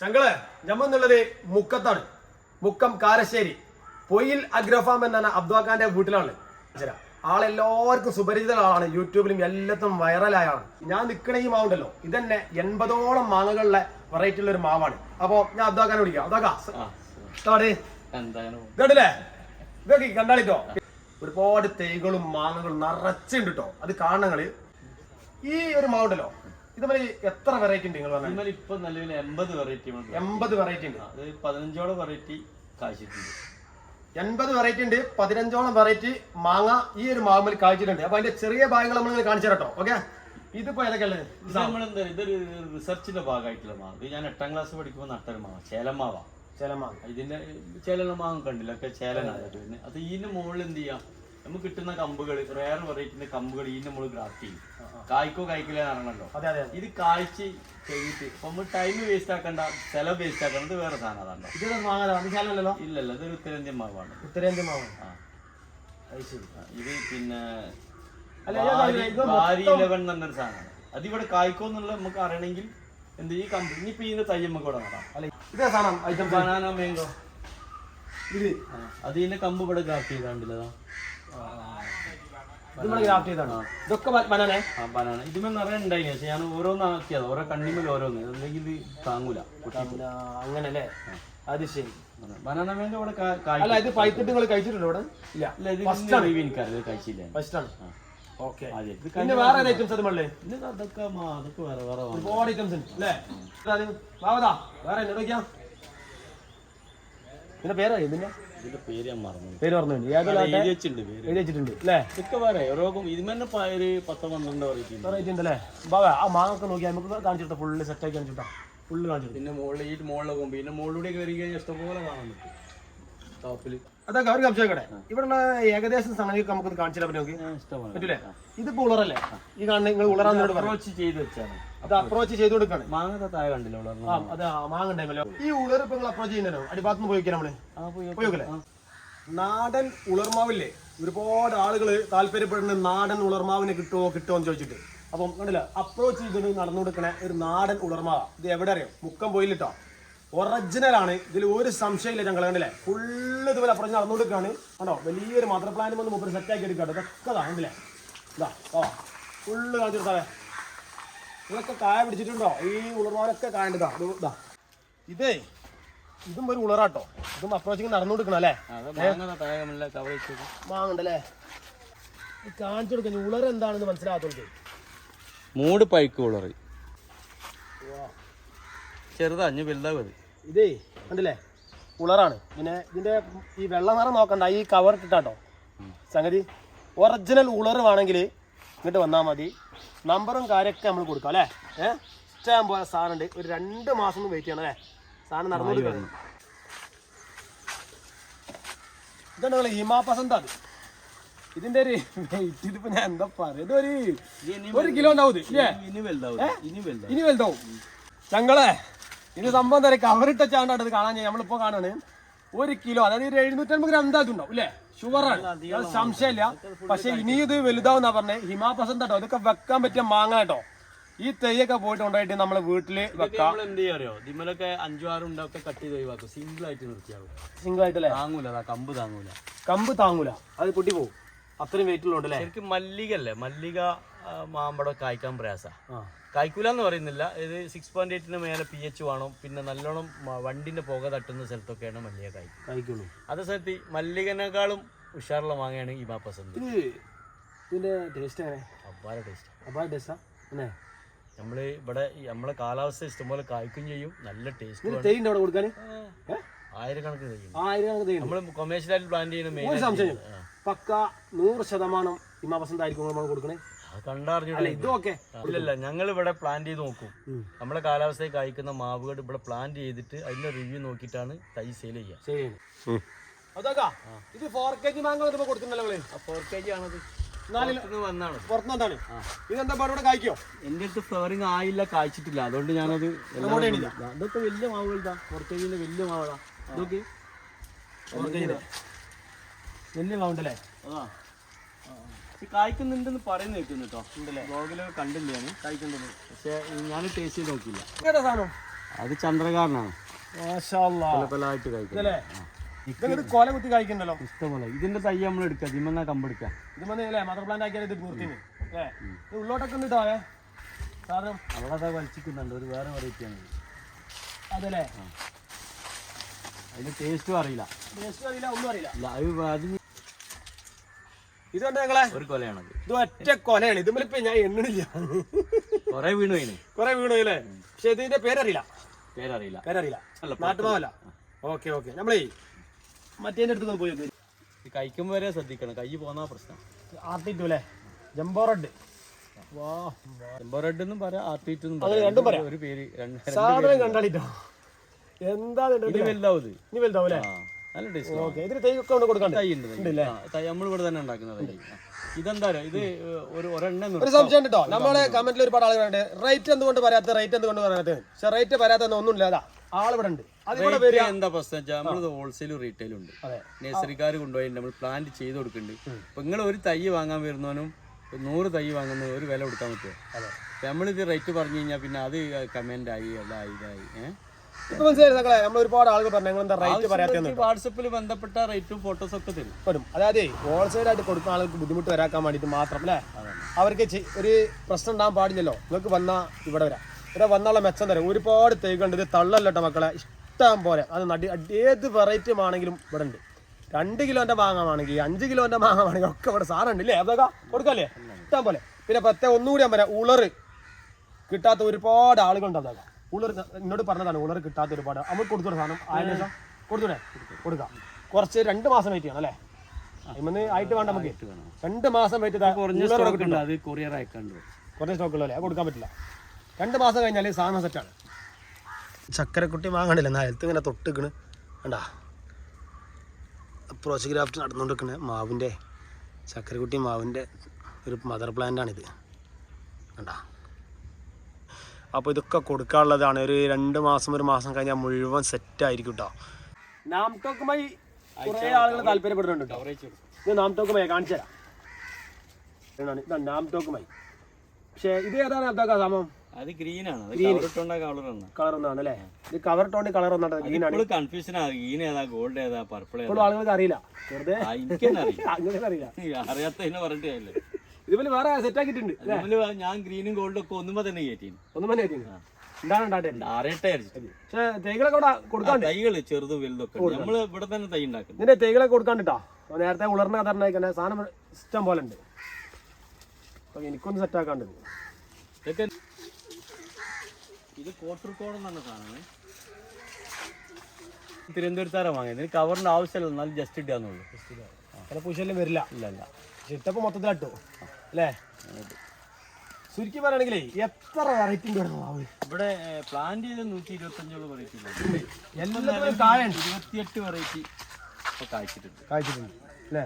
ചങ്കൾ ഞമ്മെന്നുള്ളത് മുക്കത്താണ്. മുക്കം കാരശ്ശേരി. പൊയിൽ അഗ്രഫാം എന്നാണ് അബ്ദുഖാന്റെ വീട്ടിലാണ്. ശരി. ആളെല്ലാവർക്കും സുപരിചിത ആളാണ്. യൂട്യൂബിലും എല്ലാത്തും വൈറലായ ആളാണ്. ഞാൻ നിൽക്കണ ഈ മാവുണ്ടല്ലോ. ഇതന്നെ എൺപതോളം മാങ്ങകളിലെ വെറൈറ്റി ഉള്ള ഒരു മാവാണ്. അപ്പോ ഞാൻ വിളിക്കാം. എന്താണ് ഇതല്ലേ ഇതൊക്കെ കണ്ടാളിട്ടോ? ഒരുപാട് തൈകളും മാങ്ങകളും നിറച്ചുണ്ട് കേട്ടോ അത് കാണങ്ങൾ ഈ ഒരു മാവുണ്ടല്ലോ. ഇതുപോലെ എത്ര വെറൈറ്റി ഉണ്ട് നിങ്ങൾ പറഞ്ഞാൽ ഇപ്പൊ നിലവിൽ എൺപത് വെറൈറ്റി എൺപത് വെറൈറ്റി ഉണ്ട്. അത് പതിനഞ്ചോളം വെറൈറ്റി കാഴ്ചിട്ടുണ്ട് എൺപത് വെറൈറ്റി ഉണ്ട് പതിനഞ്ചോളം വെറൈറ്റി മാങ്ങ ഈ ഒരു മാവുമ്മൽ കാഴ്ചയിട്ടുണ്ട് അപ്പൊ അതിന്റെ ചെറിയ ഭാഗങ്ങൾ നമ്മൾ കാണിച്ചു തരട്ടോ ഓക്കെ ഇതിപ്പോ നമ്മളെന്താ ഇതൊരു റിസർച്ചിന്റെ ഭാഗമായിട്ടുള്ള മാവ്. ഇത് ഞാൻ എട്ടാം ക്ലാസ് പഠിക്കുമ്പോൾ നട്ടൊരു മാവ ചേലമാവാ. ചില മാങ്ങ ഇതിന്റെ ചേലന മാവും കണ്ടില്ല? ഒക്കെ ചേലനാണ്. അത് ഇതിന്റെ മുകളിൽ എന്ത് ചെയ്യാം? നമുക്ക് കിട്ടുന്ന കമ്പുകൾ റേർ വെറൈറ്റിന്റെ കമ്പുകൾ ഈ നമ്മൾ ഗ്രാഫ്റ്റ് ചെയ്യും. കായ്ക്കോ കായ്ക്കില്ല അതെ. ഇത് കായ്ച്ച് കഴിഞ്ഞിട്ട് ഇപ്പൊ നമ്മൾ ടൈം വേസ്റ്റ് ആക്കണ്ട ചെലവ് വേസ്റ്റ് ആക്കണ്ട വേറെ സാധനം അതാണ്ടോ ഇത് മാങ്ങ അത് ഇല്ലല്ല ഇതൊരു ഉത്തരേന്ത്യൻ മാവാണ്. ഉത്തരേന്ത്യൻ മാവ്. ആ. അത് ശരി. ഇത് പിന്നെ ഭാരി ഇലവൻ എന്ന് പറഞ്ഞൊരു സാധനമാണ്. അത് ഇവിടെ കായ്ക്കോന്നുള്ള നമുക്ക് അറിയണമെങ്കിൽ എന്ത് ഈ കമ്പനി ഇപ്പൊ ഇതിന്റെ തൈ നമുക്ക് ഇവിടെ നടാം. അല്ല ഇതേ സാധനം ഐറ്റം ബനാന മാംഗോ ഇത്. അത് ഇതിന്റെ കമ്പ് ഇവിടെ ഗ്രാഫ്റ്റ് ചെയ്താണ്ടില്ലതാ ഇത് നമ്മൾ ഗ്രാഫ്റ്റ് ചെയ്താണോ ഇതൊക്കെ ബനാനേ? ആ ബനാന. ഇതിമേ നിറയെ ഉണ്ടായി പക്ഷെ ഞാൻ ഓരോ കണ്ണിമേൽ ഓരോന്ന്. അല്ലെങ്കിൽ ഇത് താങ്ങൂല. അങ്ങനെ അല്ലേ അത് ശരി. ബനാന വേണ്ട ഇവിടെ അല്ല ഇത് പൈത്തിട്ട് നിങ്ങൾ കഴിച്ചിട്ടുണ്ടോ ഇവിടെ? ഇല്ല. ഇത് കഴിച്ചില്ല ഫസ്റ്റ് ആണ്. പിന്നെ വേറെ ഐറ്റംസ് അത് മള്ളേ അതൊക്കെ അതൊക്കെ വേറെ വേറെ. ഒരുപാട് ഐറ്റംസ് ഉണ്ട് അല്ലേ? വാവതാ. വേറെ എന്നോട് പിന്നെ ഇതിന്റെ? ഇതിന്റെ പേര് ഞാൻ മറന്നു. പേര് പറഞ്ഞു എഴുതി വെച്ചിട്ടുണ്ട് പേര്. എഴുതി വെച്ചിട്ടുണ്ട് അല്ലേ? ഇതൊക്കെ വേറെ രോഗം ഇതിമന്നെ പ- ഒരു പത്തോ പന്ത്രണ്ടോ വെറൈറ്റി ഉണ്ട്. അല്ലേ ബാബ ആ മാങ്ങൊക്കെ നോക്കിയാൽ നമുക്ക് കാണിച്ചിട്ട് ഫുള്ള് സെറ്റ് ആക്കി കാണിച്ചിട്ടാ ഫുള്ള് കാണിച്ചിട്ട് പിന്നെ മുകളിൽ ഈ മുകളിലെ പോകും പിന്നെ മുകളിലൂടെ കയറി കഴിഞ്ഞാൽ ഇഷ്ടംപോലെ കാണാൻ പറ്റും. അതൊക്കെ അവർ സംശയിക്കട്ടെ ഇവിടെ ഏകദേശം സംഗതിയൊക്കെ നമുക്ക് കാണിച്ചു തരാൻ പറ്റും നോക്കി? പറ്റൂലേ? ഇതിപ്പോ ഉളറല്ലേ ഈ കാണുന്ന നിങ്ങൾ പറഞ്ഞു ചെയ്ത് വെച്ചാണ്. അത് അപ്രോച്ച് ചെയ്ത് കൊടുക്കാണ് മാങ്ങ താഴെ കണ്ടില്ല മാങ്ങ ഉണ്ടായിരുന്നല്ലോ ഈ ഉളർ ഇപ്പൊ നിങ്ങൾ അപ്രോച്ച് ചെയ്യുന്നല്ലോ അടിഭാഗത്ത് നിന്ന് പോയിക്കാൻ നമ്മൾ പോയോക്കല്ലേ നാടൻ ഉളർമാവില്ലേ ഒരുപാട് ആളുകൾ താല്പര്യപ്പെടുന്ന നാടൻ ഉളർമാവിനെ കിട്ടുമോ കിട്ടുമോ എന്ന് ചോദിച്ചിട്ട്. അപ്പം കണ്ടില്ല? അപ്രോച്ച് ചെയ്തിട്ട് നടന്നു കൊടുക്കണ ഒരു നാടൻ ഉളർമാവ ഇത് എവിടെ അറിയാം? മുക്കം പോയില്ലിട്ടോ ഒറിജിനൽ ആണ്. ഇതിൽ ഒരു സംശയമില്ല ഞങ്ങൾ കണ്ടില്ലേ? ഫുള്ള് ഇതുപോലെ അപ്രോച്ച് നടന്നു കൊടുക്കാണ്. കണ്ടോ? വലിയൊരു മദർ പ്ലാനും വന്ന് മുപ്പത് സെറ്റ് ആക്കി എടുക്കാട്ടോ ഇതൊക്കെ കണ്ടില്ലേ? ഇതാ ഓ ഫുള്ള് കാണിച്ചു കൊടുത്താവേ ഇതൊക്കെ കായ പിടിച്ചിട്ടുണ്ടോ? ഈ ഉളർമാനൊക്കെ കായണ്ടതാ. ഇത് ഇതാ ഇതേ ഒരു ഉളറാട്ടോ ഇതും അപ്രോച്ചിങ് നടന്നു കൊടുക്കണം അല്ലേ വാങ്ങണ്ടല്ലേ കാണിച്ചു കൊടുക്കുന്നു ഉളർ എന്താണെന്ന് മനസ്സിലാകത്തോൾക്ക്. മൂട് പൈക്ക് ഉള്ളറ്. ചെറുതാ അഞ്ഞ് വലുതാവും അത് ഇതേ കണ്ടില്ലേ? ഉളറാണ് പിന്നെ ഇതിന്റെ ഈ വെള്ള നിറം നോക്കണ്ട ഈ കവർ ഇട്ടിട്ടാട്ടോ. സംഗതി ഒറിജിനൽ ഉളർ വേണമെങ്കിൽ ഇങ്ങോട്ട് വന്നാൽ മതി. നമ്പറും കാര്യമൊക്കെ നമ്മൾ കൊടുക്കാം അല്ലേ? ഏഹ് ഇഷ്ടം പോലെ സാധനം ഉണ്ട് ഒരു രണ്ട് മാസം ഒന്ന് വെയിറ്റ് ചെയ്യണം അല്ലേ? സാധനം നടന്നു കൊടുക്കണം ഇതാണ് നിങ്ങൾ ഹിമാപസന്ത അത്? ഇതിന്റെ ഒരു വെയിറ്റ് ഇതിപ്പോ ഞാൻ എന്താ പറയുന്നത് ഒരു ഒരു കിലോ ഉണ്ടാവും ഇനി വലുതാവും. ഞങ്ങളെ ഇത് സംഭവം തരാം കവറിട്ട ചാണ്ടാണ് ഇത് കാണാൻ നമ്മളിപ്പോ കാണാണ്. ഒരു കിലോ അതായത് ഒരു എഴുന്നൂറ്റമ്പത് ഗ്രാം എന്താ ഉണ്ടാവും അല്ലേ ഷുഗറാണ് അത് സംശയമില്ല. പക്ഷെ ഇനി ഇത് വലുതാവുന്ന പറഞ്ഞേ. ഹിമാപസന്ത കേട്ടോ ഇതൊക്കെ വെക്കാൻ പറ്റിയ മാങ്ങ കേട്ടോ. ഈ തെയ്യൊക്കെ പോയിട്ട് ഉണ്ടായിട്ട് നമ്മളെ വീട്ടിൽ വെക്കാം. എന്ത് ചെയ്യാറിയോ? ദിമ്മലൊക്കെ അഞ്ചു ആറും ഉണ്ടാവും കട്ട് ചെയ്ത് ഒഴിവാക്കും. സിംഗിൾ ആയിട്ട് നിർത്തിയാവും സിംഗിൾ ആയിട്ടല്ലേ താങ്ങൂല കമ്പ് താങ്ങൂല. കമ്പ് താങ്ങൂല. അത് പൊട്ടി പോകും അത്രയും വെയിറ്റ് ഉള്ളത് അല്ലേ ശരിക്കും മല്ലിക അല്ലേ? മല്ലിക മാമ്പഴം കായ്ക്കാൻ പ്രയാസ. ആ. കായ്ക്കൂല എന്ന് പറയുന്നില്ല. ഇത് സിക്സ് പോയിന്റ് എയ്റ്റിന് മേലെ പി എച്ച് വേണം. പിന്നെ നല്ലോണം വണ്ടിന്റെ പുക തട്ടുന്ന സ്ഥലത്തൊക്കെയാണ് മല്ലിക കായ്ക്കും കായ്ക്കുള്ളൂ. അതേ സ്ഥലത്ത് മല്ലികനേക്കാളും ഉഷാറുള്ള മാങ്ങയാണ് ഈ മാപ്പസന്ത് ഇതിന്റെ ടേസ്റ്റ് എങ്ങനെ? അപ്പാര ടേസ്റ്റ് അപ്പൊ ടേസ്റ്റാ നമ്മൾ ഇവിടെ നമ്മളെ കാലാവസ്ഥ ഇഷ്ടംപോലെ കായ്ക്കും ചെയ്യും. നല്ല ടേസ്റ്റ് അവിടെ കൊടുക്കാൻ ആയിരക്കണക്കിന് ചെയ്യും ആയിരം കണക്ക് തെയ്യുണ്ട് നമ്മൾ കൊമേഴ്ഷ്യലായിട്ട് പ്ലാൻ ചെയ്യുന്ന സംശയം. പക്ക നൂറ് ശതമാനം ഹിമാപസന്ത ആയിരിക്കും നമ്മൾ കൊടുക്കണേ. കണ്ടറിഞ്ഞില്ല ഇതും. ഓക്കെ ഇല്ലല്ല ഞങ്ങൾ ഇവിടെ പ്ലാൻ ചെയ്ത് നോക്കും. നമ്മളെ കാലാവസ്ഥയിൽ കായ്ക്കുന്ന മാവുകൾ ഇവിടെ പ്ലാൻ ചെയ്തിട്ട് അതിന്റെ റിവ്യൂ നോക്കിയിട്ടാണ് തൈ സെയിൽ ചെയ്യുക. അതൊക്കെ ഇത് ഫോർ കെ ജി മാങ്ങ വരുമ്പോ ഫോർ കെ ജി ആണത്. ഇതെന്താ ഇവിടെ കായ്ക്കോ? എന്റെ അടുത്ത് ഫ്ലവറിങ് ആയില്ല കായ്ച്ചിട്ടില്ല. അതുകൊണ്ട് ഞാനത്. ഇതൊക്കെ വലിയ മാവുകളുതാ പുറത്തേക്കിന്റെ വലിയ മാവുകളാ ഇതൊക്കെ വലിയ മാവുണ്ടല്ലേ? അതാ കായ്ക്കുന്നുണ്ടെന്ന് പറയുന്ന കേൾക്കുന്നു കേട്ടോ. ബ്ലോഗിൽ കണ്ടില്ല ഞാൻ? കായ്ക്കുന്നുണ്ട് പക്ഷെ ഞാൻ ടേസ്റ്റ് ചെയ്ത് നോക്കില്ല അത് ചന്ദ്രകാരനാണ്. ഇതല്ലേ? ഇതങ്ങോട്ട് കൊല കുത്തി കഴിക്കണ്ടല്ലോ ഇഷ്ടംപോലെ. ഇതിന്റെ തൈ നമ്മൾ എടുക്കുക ഇതിമെന്നാ കമ്പെടുക്കുക ഇത് മതി അല്ലേ മദർ പ്ലാന്റ് ആക്കിയാൽ ഇത് ഇത് ഉള്ളോട്ടൊക്കെ ഉണ്ട് കേട്ടോ സാധനം. അവിടെ വലിച്ചിക്കുന്നുണ്ട്. ഒരു വേറെ വെറൈറ്റിയാണ്. അതല്ലേ? അതിന്റെ ടേസ്റ്റും അറിയില്ല. ടേസ്റ്റ് അറിയില്ല ഒന്നും അറിയില്ല. അത് അതിന് ഇത് കണ്ടോ ഞങ്ങളെ ഒരു കൊലയാണ് ഇത് ഒറ്റ കൊലയാണ്. ഇതുമ്മലിപ്പോ ഞാൻ എണ്ണണില്ല. കൊറേ വീണു അതിന് കൊറേ വീണു അല്ലേ പക്ഷെ ഇതിന്റെ പേരറിയില്ല. പേരറിയില്ല. പേരറിയില്ല. നാട്ടുമാവല്ല. Okay okay. നമ്മളേ മറ്റേന്റെ അടുത്ത് പോയി കഴിക്കുമ്പോ വരെ ശ്രദ്ധിക്കണം. കൈ പോന്ന പ്രശ്നം. അല്ലേ? Jumbo red. വാ ജംബോ റെഡ് എന്നും പറയാം ആർട്ടിറ്റ് രണ്ടും പറയാം. ഒരു പേര് സാധനം കണ്ടാളിട്ടോ? എന്താ വലുതാവും ഇനി വലുതാവും അല്ലേ? നല്ല ടേസ്റ്റ് ഓക്കെ ഇതിന് തൈ ഒക്കെ കൊണ്ട് കൊടുക്കണ്ടേ തൈ ഉണ്ട് തൈ. നമ്മൾ ഇവിടെ തന്നെ ഉണ്ടാക്കുന്നത് തൈ. ഇതെന്താ ഇത് ഒരു ഒരെണ്ണം ഒരു നിർത്താം. സംശയം കേട്ടോ നമ്മളെ കമന്റിൽ ഒരുപാട് ആളുകളുണ്ട് റേറ്റ് എന്തുകൊണ്ട് പറയാത്ത റേറ്റ് എന്തുകൊണ്ട് പറയാത്ത പക്ഷെ റേറ്റ് പറയാത്ത ഒന്നും ഇല്ല ആളിവിടെ ഉണ്ട്. എന്താ പ്രശ്നം വെച്ചാൽ ഹോൾസെയിലും റീറ്റെയിലും ഉണ്ട്. നഴ്സറിക്കാർ കൊണ്ടുപോയി നമ്മൾ പ്ലാന്റ് ചെയ്ത് കൊടുക്കുന്നുണ്ട്. അപ്പൊ നിങ്ങൾ ഒരു തൈ വാങ്ങാൻ വരുന്നവനും നൂറ് തൈ വാങ്ങുന്ന ഒരു വില കൊടുക്കാൻ പറ്റുമോ? നമ്മളിത് റേറ്റ് പറഞ്ഞു കഴിഞ്ഞാൽ പിന്നെ അത് കമന്റ് ആയി അതായി ഇതായി ഏഹ് ഇപ്പൊ മനസ്സിലായി മക്കളെ? നമ്മൾ ഒരുപാട് ആളുകൾ പറഞ്ഞു എന്താ റേറ്റ് പറയാത്ത വാട്സപ്പിൽ ബന്ധപ്പെട്ട റേറ്റും ഫോട്ടോസ് ഒക്കെ തരും. വരും. അതായത് ഹോൾസെയിൽ ആയിട്ട് കൊടുക്കുന്ന ആൾക്ക് ബുദ്ധിമുട്ട് വരാക്കാൻ വേണ്ടിയിട്ട് മാത്രം അല്ലേ? അവർക്ക് ഒരു പ്രശ്നം ഉണ്ടാകാൻ പാടില്ലല്ലോ. നിങ്ങൾക്ക് വന്നാൽ ഇവിടെ വരാം. ഇവിടെ വന്നുള്ള മെച്ചം തരാം. ഒരുപാട് തൈകളുണ്ട്. ഇത് തള്ളല്ലോ മക്കളെ. ഇഷ്ടം പോലെ. അത് നടി ഏത് വെറൈറ്റി ആണെങ്കിലും ഇവിടെ ഉണ്ട്. രണ്ട് കിലോന്റെ മാങ്ങാണെങ്കിൽ അഞ്ച് കിലോന്റെ മാങ്ങാണെങ്കിൽ ഒക്കെ ഇവിടെ സാധനം ഇല്ലേ? അതൊക്കെ കൊടുക്കല്ലേ? ഇഷ്ടം പോലെ. പിന്നെ പ്രത്യേകം ഒന്നുകൂടി ഞാൻ പറയാം. ഉളറ്. കിട്ടാത്ത ഒരുപാട് ആളുകളുണ്ട് അതൊക്കെ. ഉളർ എന്നോട് പറഞ്ഞതാണ് ഉളർ കിട്ടാത്ത ഒരുപാട്. നമ്മൾ കൊടുത്തൂടെ സാധനം. ആയതിനു ശേഷം കൊടുത്തൂടെ? കൊടുക്കാം. കുറച്ച് രണ്ട് മാസം വെയിറ്റ് ചെയ്യണം അല്ലേ? ഇന്ന് ആയിട്ട് വേണ്ട നമുക്ക്. രണ്ട് മാസം വെയിറ്റ് ചെയ്താൽ കൊറിയർ അയക്കാണ്ട് കുറേ അത് കൊടുക്കാൻ പറ്റില്ല. രണ്ട് മാസം കഴിഞ്ഞാൽ സാധനം സെറ്റാണ് ചക്കരക്കുട്ടി വാങ്ങണില്ല. നിലത്ത് ഇങ്ങനെ തൊട്ടിക്കണ്. കണ്ടാ? അപ്രോച്ച് ഗ്രാഫ്റ്റ് നടന്നുകൊണ്ടിരിക്കണ മാവിന്റെ ചക്കരക്കുട്ടി മാവിന്റെ ഒരു മദർ പ്ലാന്റാണിത് കണ്ടാ? അപ്പോൾ ഇതൊക്കെ കൊടുക്കാനുള്ളതാണ്. ഒരു രണ്ട് മാസം ഒരു മാസം കഴിഞ്ഞാൽ മുഴുവൻ സെറ്റായിരിക്കും കേട്ടോ നാംടോക്കുമായി കുറേ ആളുകൾ താല്പര്യപ്പെടുന്നുണ്ട് കേട്ടോ ഇത് നാംടോക്കുമായി കാണിച്ചു തരാം. ഇതാണ് നാം പക്ഷേ ഇത് ഏതാണ് സമം? അത് ഗ്രീൻ ആണ്. കളർ ഒന്നാണ് അല്ലേ? ഇത് കവർ കളർ ഒന്നാണ് ഗ്രീൻ ആണ്. ഇപ്പോൾ കൺഫ്യൂഷൻ ആണ് ഗ്രീൻ ഏതാ ഗോൾഡ് ഏതാ പർപ്പിൾ ഏതാ? ആളുകൾക്ക് അറിയില്ല. വെറുതെ അറിയില്ല. അറിയാത്തതിനെ പറഞ്ഞിട്ട് കാര്യമില്ല. ഇതുപോലെ വേറെ സെറ്റ് ആക്കിയിട്ടുണ്ട് ഞാൻ ഗ്രീനും ഗോൾഡും ഒക്കെ ഒന്നുമ്പോ തന്നെ കയറ്റി. ഒന്നും തന്നെ. പക്ഷേ തൈകളൊക്കെ ഇവിടെ ആ, കൊടുക്കാണ്ട് തൈകൾ ചെറുതും വലുതൊക്കെ നമ്മൾ ഇവിടെ തന്നെ തൈ ഉണ്ടാക്കും നിന്റെ തൈകളൊക്കെ കൊടുക്കാണ്ടിട്ടോ നേരത്തെ ഉളർന്ന ഉണ്ടായിക്കണേ സാധനം ഇഷ്ടം പോലെ ഉണ്ട്. അപ്പൊ എനിക്കൊന്ന് സെറ്റ് ആക്കാണ്ട്. ഇത് കോട്ടർക്കോട് എന്നാണ് സാധനം തിരുവനന്തപുരത്താരാ വാങ്ങിയത്. ഇതിന് കവറിന്റെ ആവശ്യമില്ല എന്നാലും ജസ്റ്റ് ഇടാന്നുള്ളൂ ചില പൂശല്യം വരില്ല. ഇല്ല ഇല്ല. ഇട്ടപ്പോ മൊത്തത്തിൽ ഇട്ടു അല്ലേ? ചുരുക്കി പറയുകയാണെങ്കിലേ എത്ര വെറൈറ്റി ഉണ്ട് ഇവിടെ മാവ് ഇവിടെ പ്ലാന്റ് ചെയ്ത് നൂറ്റി ഇരുപത്തി അഞ്ചോളം വെറൈറ്റി എല്ലാത്തിലും കായുണ്ട് ഇരുപത്തിയെട്ട് വെറൈറ്റി കായ്ച്ചിട്ടുണ്ട്. കായ്ച്ചിട്ടുണ്ട്. അല്ലേ?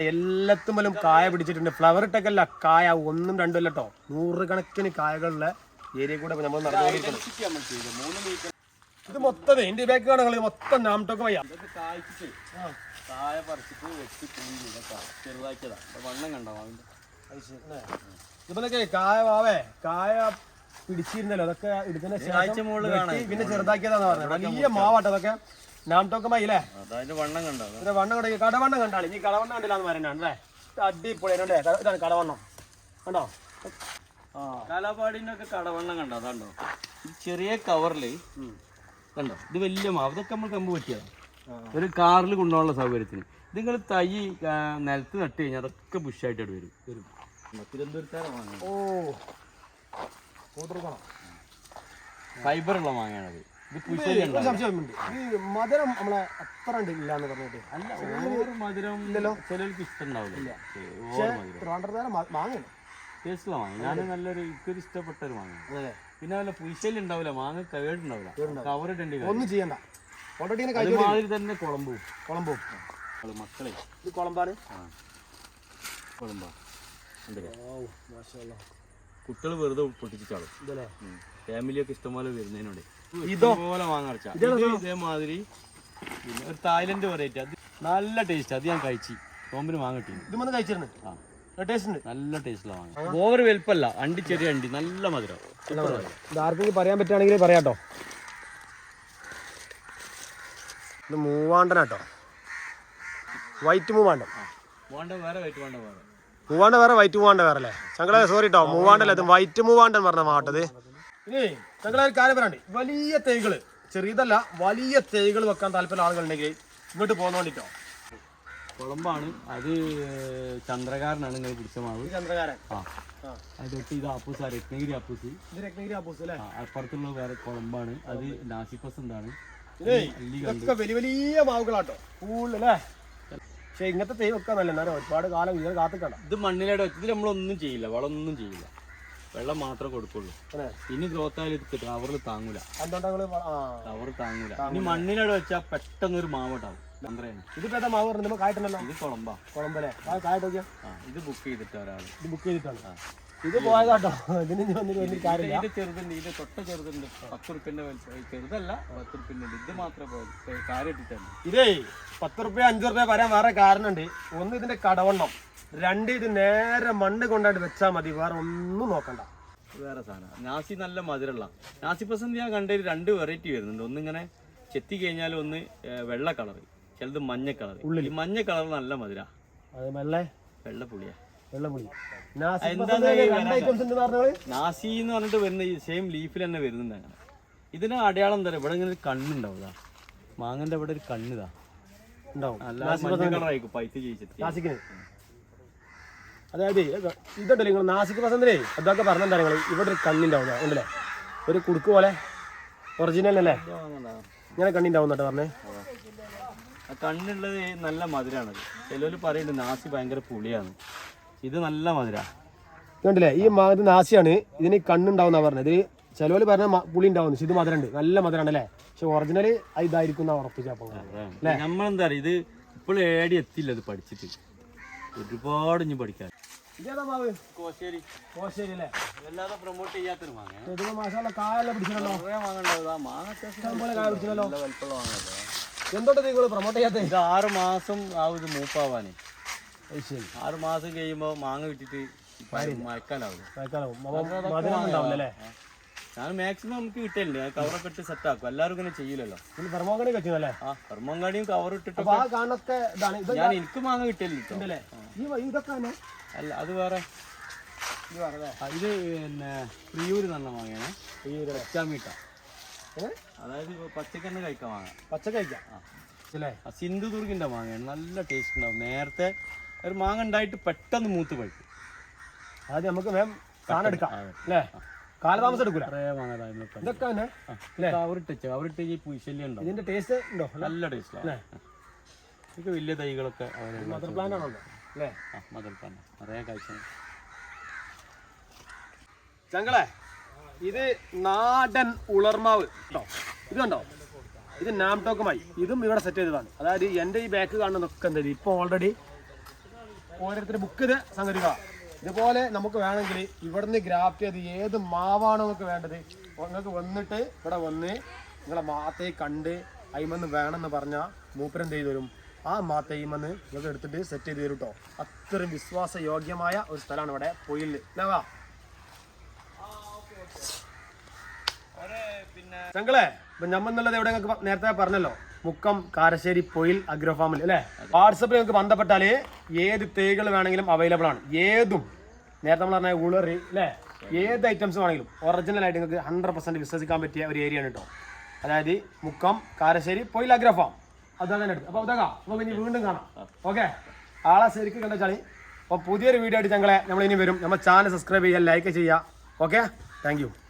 എല്ലാത്തുമ്മലും കായ പിടിച്ചിട്ടുണ്ട്. ഫ്ലവർ ഇട്ടൊക്കെയല്ല കായ ഒന്നും രണ്ടും അല്ല കേട്ടോ നൂറുകണക്കിന് കായകളുള്ള ഏരിയ കൂടെ നമ്മൾ നടന്നുകൊണ്ടിരിക്കുന്നത് ഇത് മൊത്തം എന്റെ ബാക്ക് കാണാൻ മൊത്തം നാമട്ടൊക്കെ വയ്യ. കായ്ച്ചിട്ട് കായ പറിച്ചിട്ട് വെട്ടി ചെറുതാക്കിയതാ. വണ്ണം കണ്ടോ കായ വാവേ കായ പിടിച്ചിരുന്നല്ലോ. അതൊക്കെ ശേഷം വെട്ടി പിന്നെ ചെറുതാക്കിയതാന്ന് പറഞ്ഞത്. വലിയ മാവാട്ടോ അതൊക്കെ അതതിന്റെ വണ്ണം കണ്ടോ? ഇതിന്റെ വണ്ണം കട കടവണ്ണം കണ്ടാളി. നീ കടവണ്ണം കണ്ടില്ലാന്ന് പറയുന്നുണ്ട് അല്ലേ? അടിപൊളി അല്ലേ? ഇതാണ് കടവണ്ണം. കണ്ടോ? കാലാപാടിന്റെ ഒക്കെ കടവണ്ണം കണ്ടോ? അതാണ്ടോ? ചെറിയ കവറിൽ കണ്ടോ? ഇത് വലിയ മാവ്. ഇതൊക്കെ നമ്മൾ കമ്പ് പറ്റിയതാണ് ഒരു കാറിൽ കൊണ്ടുപോകാനുള്ള സൗകര്യത്തിന്. ഇത് നിങ്ങൾ തൈ നിലത്ത് നട്ട് കഴിഞ്ഞാൽ അതൊക്കെ ബുഷായിട്ട് വരും. വരും. മാങ്ങ ഓ. ഫൈബർ ഉള്ള മാങ്ങയാണത്. മധുരം നമ്മളെ അത്ര ഉണ്ട് ഇല്ല എന്ന് പറഞ്ഞിട്ട് അല്ല ഓവർ മധുരം ഇല്ലല്ലോ. ചിലർക്ക് ഇഷ്ടമുണ്ടാവില്ല. ടേസ്റ്റുള്ള മാങ്ങ ഞാൻ നല്ലൊരു എനിക്കൊരു ഇഷ്ടപ്പെട്ട ഒരു മാങ്ങ പിന്നെ വല്ല പുയ്ശൽ ഉണ്ടാവില്ല മാങ്ങ കേടുണ്ടാവില്ല. കാര്യം ഒന്നും ചെയ്യണ്ട. ഓൾറെഡി അതുമാതിരി തന്നെ കുളമ്പും കുളമ്പും മക്കളെ. ഇത് കുളമ്പാണ്? കുളമ്പാ. കുട്ടികൾ വെറുതെ പൊട്ടിച്ചിട്ടാണ്. ഫാമിലി ഫാമിലിയൊക്കെ ഇഷ്ടംപോലെ വരുന്നതിനോട്. ഇതോ? പോലെ വാങ്ങാറച്ച ഇത് ഇതേമാതിരി ഒരു തായ്ലൻഡ് വെറൈറ്റി അത് നല്ല ടേസ്റ്റ് അത് ഞാൻ കഴിച്ചു. നോമ്പിന് വാങ്ങിട്ടി ഇത് വന്ന് കഴിച്ചിരുന്നു? ആ. നല്ല ഓവർ വലുപ്പമല്ല അണ്ടി ചെറിയ അണ്ടി നല്ല മധുരം. ആർക്കെങ്കിലും പറയാൻ പറ്റുകയാണെങ്കിൽ പറയാട്ടോ. ഇത് മൂവാണ്ടനാട്ടോ വൈറ്റ് മൂവാണ്ടൻ. വേണ്ട വേറെ വൈറ്റ് വേണ്ട വേറെ. മൂവാണ്ട വേറെ വൈറ്റ് മൂവാണ്ട വേറെ അല്ലേ? ചങ്ങളെ സോറി കേട്ടോ മൂവാണ്ടല്ല ഇത് വൈറ്റ് മൂവാണ്ടൻ പറഞ്ഞ മാട്ടത് ഇനി ചങ്ങളെ ഒരു കാര്യം പറയാണ്ട്. വലിയ തൈകൾ ചെറിയതല്ല വലിയ തൈകൾ വെക്കാൻ താല്പര്യം ആളുകളുണ്ടെങ്കിൽ ഇങ്ങോട്ട് പോകുന്നോണ്ടിട്ടോ കുളമ്പാണ്. അത് ചന്ദ്രകാരനാണ് നിങ്ങൾ പിടിച്ച മാവ്. ചന്ദ്രകാരൻ. ആ. അത് തൊട്ട് ഇത് അപ്പൂസ് രത്നഗിരി അപ്പൂസ് രത്നഗിരി ആപ്പൂസ് അല്ലേ? അപ്പുറത്തുള്ള വേറെ കുളമ്പാണ്. അത് നാസിപ്പസ് എന്താണ്? ഇതൊക്കെ വലിയ വലിയ മാവുകളാട്ടോ. കൂടുതലല്ലേ പക്ഷെ ഇങ്ങനത്തെ തൈ വെക്കാൻ നല്ല എന്നാലും ഒരുപാട് കാലം ഇങ്ങനെ കാത്തിക്കണ്ട ഇത് മണ്ണിലേടെ ഇതിൽ നമ്മളൊന്നും ചെയ്യില്ല. വളമൊന്നും ചെയ്യില്ല. വെള്ളം മാത്രമേ കൊടുക്കുള്ളൂ. അല്ലേ? ഇനി ഗ്രോത്തായാലും ഇത് ടവറിൽ താങ്ങൂല. ടവർ താങ്ങൂല. ഇനി മണ്ണിലേടെ വെച്ചാൽ പെട്ടെന്ന് ഒരു മാവട്ടാവും ഇതിപ്പോ ഏതാ മാവ് പറഞ്ഞത്? കായിട്ടുണ്ടല്ലോ. ഇത് കുളമ്പാ കുളമ്പല്ലേ ആ കായിട്ട് നോക്കിയാ. ഇത് ബുക്ക് ചെയ്തിട്ട് ഒരാൾ ഇത് ബുക്ക് ചെയ്തിട്ടാണ്. ഇത് പോയതാട്ടോ. ഇതിന് വന്നിട്ട് വലിയ കാര്യമില്ല. ഇത് ചെറുതുണ്ട് ഇത് തൊട്ട ചെറുതുണ്ട്. പത്ത് റുപ്യന്റെ ചെറുതല്ല പത്ത് റുപ്യന്റെ ഇത് മാത്രമേ കാര്യട്ടിട്ടുണ്ട് ഇതേ പത്ത് റുപ്യ അഞ്ചു റുപ്യ വരാൻ വേറെ കാരണമുണ്ട്. ഒന്ന് ഇതിന്റെ കടവണ്ണം. രണ്ട് ഇത് നേരെ മണ്ണ് കൊണ്ടായിട്ട് വെച്ചാൽ മതി. വേറെ ഒന്നും നോക്കണ്ട. വേറെ സാധനം. നാസി നല്ല മധുരമുള്ള നാസി പ്രസന്റ് ഞാൻ കണ്ടതിൽ രണ്ട് വെറൈറ്റി വരുന്നുണ്ട്. ഒന്നിങ്ങനെ ചെത്തി കഴിഞ്ഞാൽ ഒന്ന് വെള്ള കളർ ചിലത് മഞ്ഞ കളർ ഈ മഞ്ഞ കളർ നല്ല മധുര. അത് വെള്ള നാസി എന്ന് പറഞ്ഞിട്ട് വരുന്ന ഈ സെയിം ലീഫിൽ തന്നെ വരുന്നുണ്ട് ഇതിന് അടയാളം എന്താ ഇവിടെ ഇങ്ങനെ ഒരു കണ്ണുണ്ടാവും ഇതാ. മാങ്ങന്റെ ഇവിടെ ഒരു കണ്ണിതാ അതായത് ഇതുണ്ടല്ലോ നിങ്ങൾ നാസിക്ക് പസന്തരേ അതൊക്കെ പറഞ്ഞെന്താ നിങ്ങൾ ഇവിടെ ഒരു കണ്ണിണ്ടാവും ഉണ്ടല്ലേ? ഒരു കുടുക്ക് പോലെ. ഒറിജിനൽ അല്ലേ? ഇങ്ങനെ കണ്ണിണ്ടാവും എന്നിട്ട് പറഞ്ഞേ. കണ്ണുള്ളത് നല്ല മധുരമാണ് ചിലവർ പറയുന്നുണ്ട് നാസി ഭയങ്കര പുളിയാണ്. ഇത് നല്ല മധുര. കണ്ടില്ലേ? ഈ മധുര ഇത് നാസിയാണ്. ഇതിന് കണ്ണുണ്ടാവുന്ന പറഞ്ഞത്. ഇത് ചിലവര് പറഞ്ഞ പുളി ഉണ്ടാവുന്നു. ഇത് മധുരമുണ്ട് നല്ല മധുരമാണ് അല്ലേ? പക്ഷെ ഒറിജിനൽ ഇതായിരിക്കും എന്നാ ഉറപ്പിച്ച അപ്പം നമ്മളെന്താ പറയുക ഇത് ഇപ്പോഴും ഏടി എത്തില്ല ഇത് പഠിച്ചിട്ട്. ഒരുപാട് ഇനി പഠിക്കാൻ. കോശേരി. കോശേരി അല്ലേ? വല്ലാതെ പ്രൊമോട്ട് ചെയ്യാത്തൊരു മാങ്ങ ഇത് മാസാല പിടിച്ചിട്ടുണ്ടോ മാങ്ങ പോലെ കായ പിടിച്ചിട്ടുണ്ടല്ലോ. നല്ല വലിപ്പമുള്ള മാങ്ങ എന്തുകൊണ്ട് നിങ്ങൾ പ്രൊമോട്ട് ചെയ്യാത്ത? ഇത് ആറ് മാസം ആവും ഇത് മൂപ്പാവാനേ. ശരി. ആറ് മാസം കഴിയുമ്പോൾ മാങ്ങ വിട്ടിട്ട് മഴക്കാലാവും. ഞാൻ മാക്സിമം നമുക്ക് കിട്ടലുണ്ട് കവറൊക്കെ ഇട്ട് സെറ്റ് ആക്കും. എല്ലാവരും ഇങ്ങനെ ചെയ്യില്ലല്ലോ ആ കർമ്മങ്കാടിയും കവർ ഇട്ടിട്ട് ആ ഞാൻ എനിക്ക് മാങ്ങ കിട്ടലില്ല ഇതൊക്കെ അല്ല അത് വേറെ. ഇത് ആ, പിന്നെ പ്രിയൂര് നല്ല മാങ്ങയാണ്. പ്രിയൂര് ഒരു ഏ? അതായത് പച്ചക്കന്ന് കഴിക്കാൻ മാങ്ങ. പച്ച കഴിക്കാം. അല്ലേ സിന്ധുദുർഗിന്റെ മാങ്ങയാണ്. നല്ല ടേസ്റ്റ് ഉണ്ടാവും. നേരത്തെ ഒരു മാങ്ങ ഉണ്ടായിട്ട് പെട്ടെന്ന് മൂത്ത് പഴുക്കും ആദ്യം നമുക്ക് വേം സാധനം എടുക്കാം. അല്ലേ? കാലതാമസം എടുക്കൂല. ഇതൊക്കെ തന്നെ. കവറിട്ട് കവറിട്ട് ഈ പുയ്ശല്യം ഉണ്ടാവും ഇതിന്റെ ടേസ്റ്റ് ഉണ്ടോ? നല്ല ടേസ്റ്റ് ഇതൊക്കെ വലിയ തൈകളൊക്കെ മദർ പ്ലാന്റ് ആണല്ലോ. അല്ലേ? മദർ പ്ലാന്റ് നിറയെ കാഴ്ച ചങ്ങളെ ഇത് നാടൻ ഉളർമാവ് കേട്ടോ ഇത് കണ്ടോ? ഇത് നാംടോക്കുമായി ഇതും ഇവിടെ സെറ്റ് ചെയ്തതാണ്. അതായത് എന്റെ ഈ ബാക്ക് കാണുന്നതൊക്കെ എന്താ ഇപ്പോൾ ഓൾറെഡി ഓരോരുത്തർ ബുക്ക് ചെയ്ത് സംഘടിക്കുക ഇതുപോലെ നമുക്ക് വേണമെങ്കിൽ ഇവിടുന്ന് ഗ്രാഫ്റ്റ് ചെയ്ത് ഏത് മാവാണോ നമുക്ക് വേണ്ടത് നിങ്ങൾക്ക് വന്നിട്ട് ഇവിടെ വന്ന് നിങ്ങളെ മാത്തയെ കണ്ട് അയിമെന്ന് വേണമെന്ന് പറഞ്ഞാൽ മൂപ്പരം ചെയ്തു തരും? ആ മാത്തയിമെന്ന് നിങ്ങൾക്ക് എടുത്തിട്ട് സെറ്റ് ചെയ്ത് തരും കേട്ടോ അത്രയും വിശ്വാസയോഗ്യമായ ഒരു സ്ഥലമാണ് ഇവിടെ പൊയിൽ എന്നാ ഞങ്ങളെ ഇപ്പൊ ഞമ്മെന്നുള്ളത് എവിടെ നിങ്ങൾക്ക് നേരത്തെ പറഞ്ഞല്ലോ. മുക്കം കാരശ്ശേരി പൊയിൽ അഗ്രോ ഫാമിൽ അല്ലേ? വാട്സപ്പിൽ നിങ്ങൾക്ക് ബന്ധപ്പെട്ടാൽ ഏത് തേകൾ വേണമെങ്കിലും അവൈലബിൾ ആണ്. ഏതും. നേരത്തെ നമ്മൾ പറഞ്ഞ ഉളറി അല്ലേ? ഏത് ഐറ്റംസ് വേണമെങ്കിലും. ഒറിജിനൽ ആയിട്ട് നിങ്ങൾക്ക് ഹൺഡ്രഡ് പെർസെന്റ് വിശ്വസിക്കാൻ പറ്റിയ ഒരു ഏരിയ ആണ് കേട്ടോ അതായത് മുക്കം കാരശ്ശേരി പൊയിൽ അഗ്രോ ഫാം. അതാണ് അപ്പൊ അപ്പോൾ അതൊക്കെ ഇനി വീണ്ടും കാണാം. ഓക്കെ? ആളെ ശരിക്കും കണ്ടാച്ചാളി അപ്പോൾ പുതിയൊരു വീഡിയോ ആയിട്ട് ഞങ്ങളെ നമ്മൾ ഇനി വരും. നമ്മൾ ചാനൽ സബ്സ്ക്രൈബ് ചെയ്യുക ലൈക്ക് ചെയ്യുക. ഓക്കെ? താങ്ക്